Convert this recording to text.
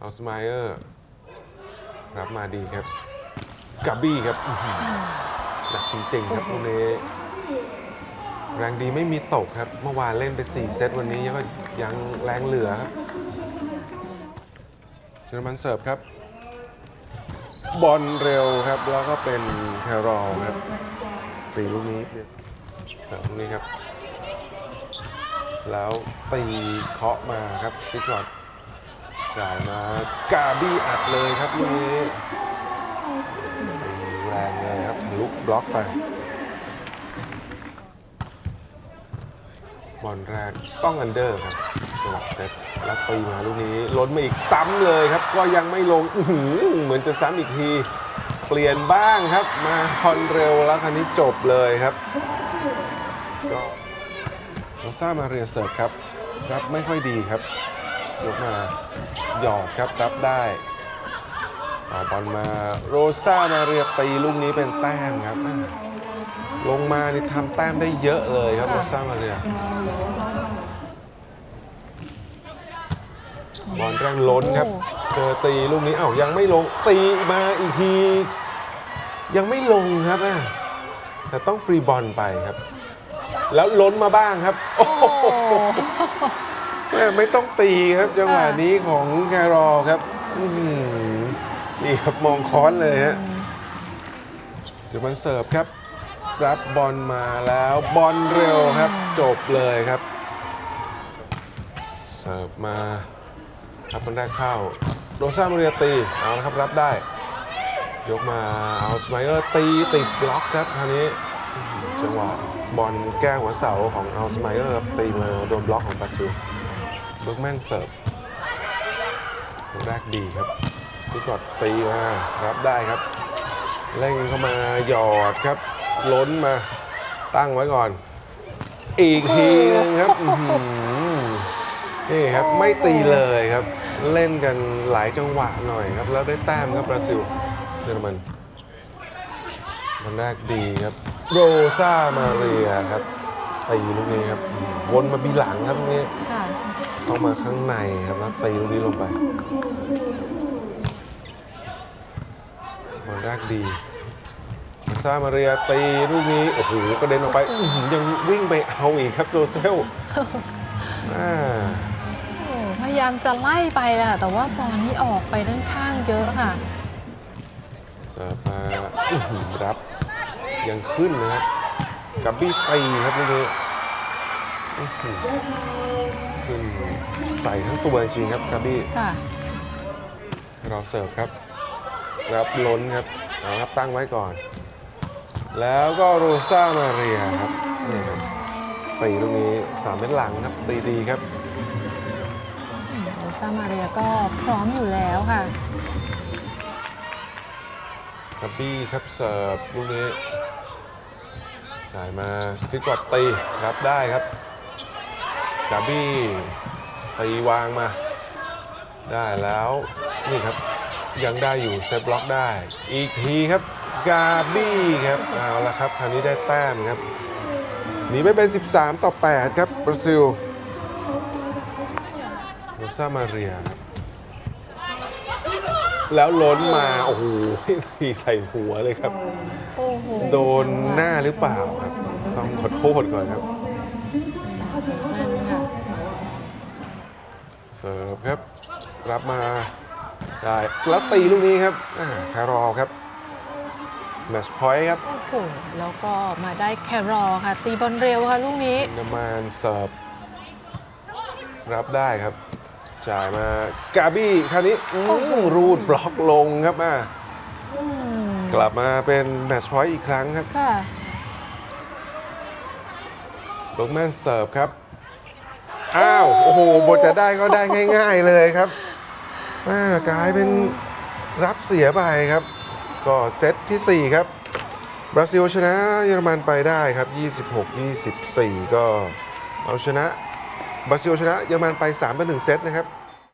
เอาสไมเออร์รับมาดีครับกาบี้ครับอื้อหือหนักจริงๆครับตรงนี้แรงดีไม่มีตกครับ เมื่อวานเล่นไป 4 เซตวันนี้ก็ยังแรงเหลือครับเชอร์มันเสิร์ฟครับ บอลเร็วครับ แล้วก็เป็นแครอลครับ ตีลูกนี้เสิร์ฟลูกนี้ครับ แล้วตีเคาะมาครับซิกลอด จ่ายมากาบี้อัดเลยครับลูกนี้แรงเลยครับทะลุบล็อกไปบอลแรกต้องอันเดอร์ครับจังหวะเซตแล้วตีมาลูกนี้ล้นมาอีกซ้ำเลยครับ ก็ยังไม่ลงอืเหมือนจะซ้ำอีกที เปลี่ยนบ้างครับ มาคอนเร็วแล้วคราวนี้จบเลยครับก็โรซ่ามาเรียเสิร์ฟครับ รับไม่ค่อยดีครับ ยกมาหยอดครับรับได้ต่อบอลมาโรซ่ามาเรียตีลูกนี้เป็นแต้มครับอ่าลงมานี่ทำแต้มได้เยอะเลยครับค่ะโรซ่ามาเรียบอลแรงล้นครับ เจอตีลูกนี้เอ้ายังไม่ลงตีมาอีกที ยังไม่ลงครับอะแต่ต้องฟรีบอลไปครับ แล้วล้นมาบ้างครับ โอ้โหโอ้ แม่ไม่ต้องตีครับจังหวะนี้ของแกรอครับนี่ครับมองค้อนเลยฮะเดี๋ยวมันเสิร์ฟครับ รับบอลมาแล้วบอลเร็วครับ จบเลยครับ เสิร์ฟมาครับมันได้เข้าโรซ่ามาเรียตีเอาละครับรับได้ ยกมาเอาสไมเออร์ตีติดบล็อกครับคราวนี้จังหวะบอลแก้หัวเสาของเอาสไมเออร์ตีมาโดนบล็อกของบราซิล เบิร์กแมนเสิร์ฟลูกแรกดีครับที่กอดตีมารับได้ครับเร่งเข้ามาหยอดครับ ล้นมาตั้งไว้ก่อน อีกทีนึงครับนี่ครับไม่ตีเลยครับ เล่นกันหลายจังหวะหน่อยครับ แล้วได้แต้มครับบราซิลเยอรมันมันแรกดีครับ โรซามาเรียครับตีลูกนี้ครับวนมาบีหลังครับลูกนี้ เข้ามาข้างในครับแล้วตีลูกนี้ลงไปมันแรกดีโรซามาเรียตีลูกนี้โอ้โหกระเด็นออกไปอื้อหือยังวิ่งไปเอาอีกครับโจเซลอ่าโอ้พยายามจะไล่ไปแหละแต่ว่าบอลนี้ออกไปด้านข้างเยอะค่ะเสิร์ฟมาอื้อหือรับยังขึ้นนะครับกับบี้ตีครับลูกนี้อื้อหือขึ้น ใส่ทั้งตัวจริงๆครับกับบี้ค่ะเราเสิร์ฟครับรับล้นครับเอาครับตั้งไว้ก่อน แล้วก็โรซ่ามาเรียครับนี่ครับตีลูกนี้สามเม็ดหลังครับตีดีครับโรซามาเรียก็พร้อมอยู่แล้วค่ะกับบี้ครับเสิร์ฟลูกนี้จ่ายมาสติกกอดตีรับได้ครับ กาบี้ตีวางมา ได้แล้วนี่ครับยังได้อยู่เซฟบล็อกได้ อีกทีครับกาบี้ครับเอาละครับคราวนี้ได้แต้มครับหนีไปเป็น 13 ต่อ 8 ครับบราซิลโรซามาเรียครับแล้วล้นมา โอ้โหทีใส่หัวเลยครับ โดนหน้าหรือเปล่าครับ ต้องขอโทษก่อนครับนั่น เสิร์ฟครับ รับมาได้แล้วตีลูกนี้ครับอ่าคารอลครับแมชพอยต์ครับโอ้โหแล้วก็มาได้แครอลค่ะ ตีบอลเร็วค่ะลูกนี้นามานเสิร์ฟรับได้ครับ จ่ายมากาบี้คราวนี้อื้อโอ้โหรูดบล็อกลงครับอ่าอืมกลับมาเป็นแมชพอยต์อีกครั้งครับค่ะเบิร์กแมนเสิร์ฟครับ อ้าวโอ้โหบทจะได้ก็ได้ง่าย ๆเลยครับกลายเป็นรับเสียไปครับ ก็เซตทีสี่ 4 ครับ บราซิลชนะเยอรมันไปได้ครับ 26 24 ก็เอาชนะบราซิลชนะเยอรมันไป3ต่อ1เซตนะครับ